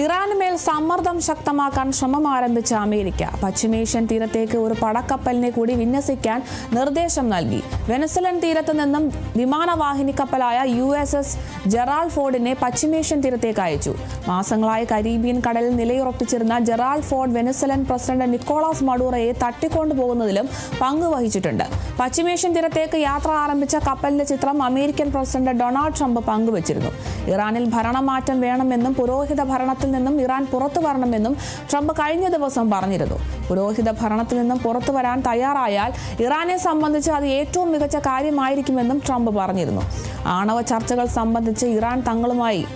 ഇറാന് മേൽ സമ്മർദ്ദം ശക്തമാക്കാൻ ശ്രമം ആരംഭിച്ച അമേരിക്ക. പശ്ചിമേഷ്യൻ തീരത്തേക്ക് ഒരു പടക്കപ്പലിനെ കൂടി വിന്യസിക്കാൻ നിർദ്ദേശം നൽകി. വെനസലൻ തീരത്ത് നിന്നും വിമാനവാഹിനി കപ്പലായ യു എസ് എസ് ജെറാൾ ഫോർഡിനെ പശ്ചിമേഷ്യൻ തീരത്തേക്ക് അയച്ചു. മാസങ്ങളായി കരീബിയൻ കടലിൽ നിലയുറപ്പിച്ചിരുന്ന Gerald Ford Venezuelan president Nicolas മഡൂറയെ തട്ടിക്കൊണ്ടുപോകുന്നതിലും പങ്കുവഹിച്ചിട്ടുണ്ട് പശ്ചിമേഷ്യൻ തീരത്തേക്ക് യാത്ര ആരംഭിച്ച കപ്പലിന്റെ ചിത്രം അമേരിക്കൻ പ്രസിഡന്റ് ഡൊണാൾഡ് ട്രംപ് പങ്കുവച്ചിരുന്നു. ഇറാനിൽ ഭരണമാറ്റം വേണമെന്നും പുരോഹിത ഭരണത്തിൽ നിന്നും ഇറാൻ പുറത്തു വരണമെന്നും ട്രംപ് കഴിഞ്ഞ ദിവസം പറഞ്ഞിരുന്നു. പുരോഹിത ഭരണത്തിൽ നിന്നും പുറത്തു വരാൻ തയ്യാറായാൽ ഇറാനെ സംബന്ധിച്ച് അത് ഏറ്റവും മികച്ച കാര്യമായിരിക്കുമെന്നും ട്രംപ് പറഞ്ഞിരുന്നു. ആണവ ചർച്ചകൾ സംബന്ധിച്ച് ഇറാൻ തങ്ങളുമായി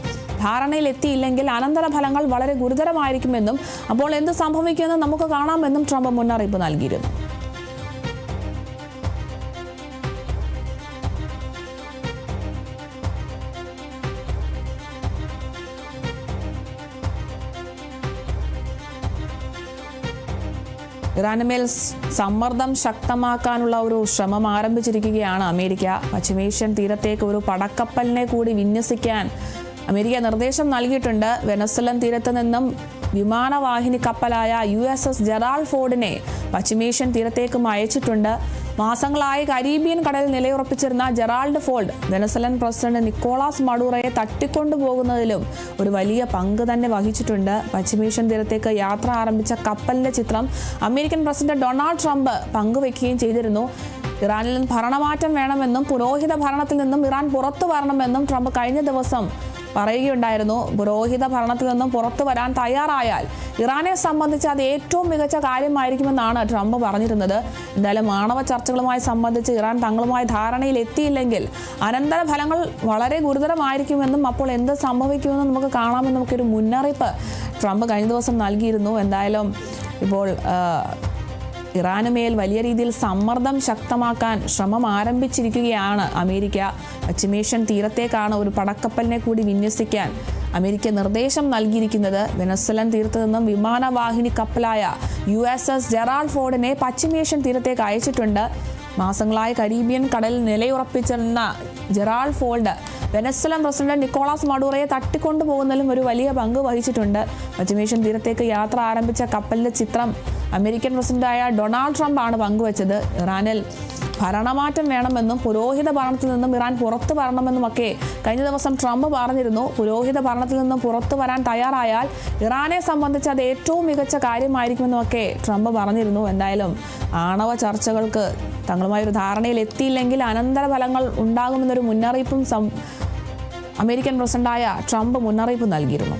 ധാരണയിലെത്തിയില്ലെങ്കിൽ അനന്തരഫലങ്ങൾ വളരെ ഗുരുതരമായിരിക്കുമെന്നും അപ്പോൾ എന്ത് സംഭവിക്കുമെന്ന് നമുക്ക് കാണാമെന്നും ട്രംപ് മുന്നറിയിപ്പ് നൽകിയിരുന്നു. ഇറാന് മേൽ സമ്മർദ്ദം ശക്തമാക്കാനുള്ള ഒരു ശ്രമം ആരംഭിച്ചിരിക്കുകയാണ് അമേരിക്ക. പശ്ചിമേഷ്യൻ തീരത്തേക്ക് ഒരു പടക്കപ്പലിനെ കൂടി വിന്യസിക്കാൻ അമേരിക്ക നിർദ്ദേശം നൽകിയിട്ടുണ്ട്. വെനസ്വലൻ തീരത്ത് നിന്നും വിമാനവാഹിനി കപ്പലായ യു എസ് എസ് ജെറാൾ ഫോർഡിനെ പശ്ചിമേഷ്യൻ തീരത്തേക്കും അയച്ചിട്ടുണ്ട്. മാസങ്ങളായി കരീബിയൻ കടലിൽ നിലയുറപ്പിച്ചിരുന്ന Gerald Ford Venezuelan president Nicolas മഡൂറയെ തട്ടിക്കൊണ്ടുപോകുന്നതിലും ഒരു വലിയ പങ്ക് തന്നെ വഹിച്ചിട്ടുണ്ട്. പശ്ചിമേഷ്യൻ തീരത്തേക്ക് യാത്ര ആരംഭിച്ച കപ്പലിന്റെ ചിത്രം അമേരിക്കൻ പ്രസിഡന്റ് ഡൊണാൾഡ് ട്രംപ് പങ്കുവെക്കുകയും ചെയ്തിരുന്നു. ഇറാനിൽ ഭരണമാറ്റം വേണമെന്നും പുരോഹിത ഭരണത്തിൽ നിന്നും ഇറാൻ പുറത്തു വരണമെന്നും ട്രംപ് കഴിഞ്ഞ ദിവസം പറയുകയുണ്ടായിരുന്നു. പുരോഹിത ഭരണത്തിൽ നിന്നും പുറത്തു വരാൻ തയ്യാറായാൽ ഇറാനെ സംബന്ധിച്ച് അത് ഏറ്റവും മികച്ച കാര്യമായിരിക്കുമെന്നാണ് ട്രംപ് പറഞ്ഞിരുന്നത്. എന്തായാലും ആണവ ചർച്ചകളുമായി സംബന്ധിച്ച് ഇറാൻ തങ്ങളുമായി ധാരണയിൽ എത്തിയില്ലെങ്കിൽ അനന്തര ഫലങ്ങൾ വളരെ ഗുരുതരമായിരിക്കുമെന്നും അപ്പോൾ എന്ത് സംഭവിക്കുമെന്നും നമുക്ക് കാണാമെന്നും ഒക്കെ ഒരു മുന്നറിയിപ്പ് ട്രംപ് കഴിഞ്ഞ ദിവസം നൽകിയിരുന്നു. എന്തായാലും ഇപ്പോൾ ഇറാന് മേൽ വലിയ രീതിയിൽ സമ്മർദ്ദം ശക്തമാക്കാൻ ശ്രമം ആരംഭിച്ചിരിക്കുകയാണ് അമേരിക്ക. പശ്ചിമേഷ്യൻ തീരത്തേക്കാണ് ഒരു പടക്കപ്പലിനെ കൂടി വിന്യസിക്കാൻ അമേരിക്ക നിർദ്ദേശം നൽകിയിരിക്കുന്നത്. വെനസ്വലൻ തീരത്തു നിന്നും വിമാനവാഹിനി കപ്പലായ യു എസ് എസ് ജെറാൾ ഫോർഡിനെ പശ്ചിമേഷ്യൻ തീരത്തേക്ക് അയച്ചിട്ടുണ്ട്. മാസങ്ങളായി കരീബിയൻ കടലിൽ നിലയുറപ്പിച്ചിരുന്ന Gerald Ford Venezuelan president Nicolas മഡൂറയെ തട്ടിക്കൊണ്ടുപോകുന്നതിലും ഒരു വലിയ പങ്ക് വഹിച്ചിട്ടുണ്ട്. പശ്ചിമേഷ്യൻ തീരത്തേക്ക് യാത്ര ആരംഭിച്ച കപ്പലിന്റെ ചിത്രം അമേരിക്കൻ പ്രസിഡന്റായ ഡൊണാൾഡ് ട്രംപ് ആണ് പങ്കുവച്ചത്. ഇറാനിൽ ഭരണമാറ്റം വേണമെന്നും പുരോഹിത ഭരണത്തിൽ നിന്നും ഇറാൻ പുറത്തു വരണമെന്നുമൊക്കെ കഴിഞ്ഞ ദിവസം ട്രംപ് പറഞ്ഞിരുന്നു. പുരോഹിത ഭരണത്തിൽ നിന്നും പുറത്തു വരാൻ തയ്യാറായാൽ ഇറാനെ സംബന്ധിച്ച് അത് ഏറ്റവും മികച്ച കാര്യമായിരിക്കുമെന്നുമൊക്കെ ട്രംപ് പറഞ്ഞിരുന്നു. എന്തായാലും ആണവ ചർച്ചകൾക്ക് തങ്ങളുമായി ഒരു ധാരണയിൽ എത്തിയില്ലെങ്കിൽ അനന്തര ഫലങ്ങൾ ഉണ്ടാകുമെന്നൊരു മുന്നറിയിപ്പും അമേരിക്കൻ പ്രസിഡന്റായ ട്രംപ് മുന്നറിയിപ്പ് നൽകിയിരുന്നു.